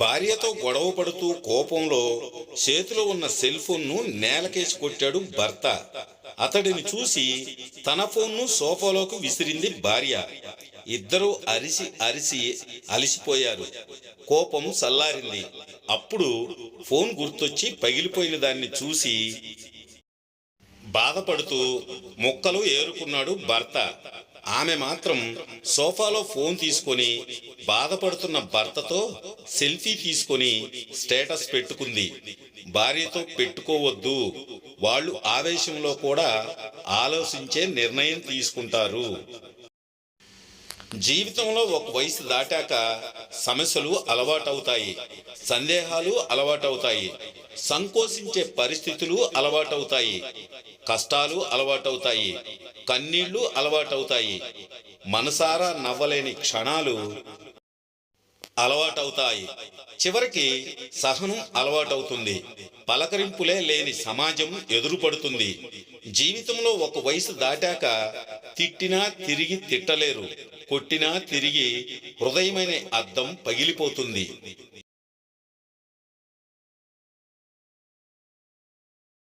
భార్యతో గొడవ పడుతూ కోపంలో చేతిలో ఉన్న సెల్ ఫోన్ను నేలకేసి కొట్టాడు భర్త. అతడిని చూసి తన ఫోన్ను సోఫాలోకి విసిరింది భార్య. ఇద్దరూ అరిసి అరిసి అలిసిపోయారు. కోపం చల్లారింది. అప్పుడు ఫోన్ గుర్తొచ్చి పగిలిపోయిన దాన్ని చూసి బాధపడుతూ ముక్కలు ఏరుకున్నాడు భర్త. ఆమె మాత్రం సోఫాలో ఫోన్ తీసుకొని బాధపడుతున్న భర్తతో సెల్ఫీ తీసుకొని స్టేటస్ పెట్టుకుంది. భార్యతో పెట్టుకోవద్దు. వాళ్ళు ఆవేశంలో కూడా ఆలోచించే నిర్ణయం తీసుకుంటారు. జీవితంలో ఒక వయసు దాటాక సమస్యలు అలవాటవుతాయి. సందేహాలు అలవాటవుతాయి. సంకోచించే పరిస్థితులు అలవాటవుతాయి. కష్టాలు అలవాటవుతాయి. కన్నీళ్ళు అలవాటవుతాయి. మనసారా నవ్వలేని క్షణాలు అలవాటవుతాయి. చివరికి సహనం అలవాటవుతుంది. పలకరింపులే లేని సమాజం ఎదురుపడుతుంది. జీవితంలో ఒక వయసు దాటాక తిట్టినా తిరిగి తిట్టలేరు. కొట్టినా తిరిగి హృదయమైన అద్దం పగిలిపోతుంది.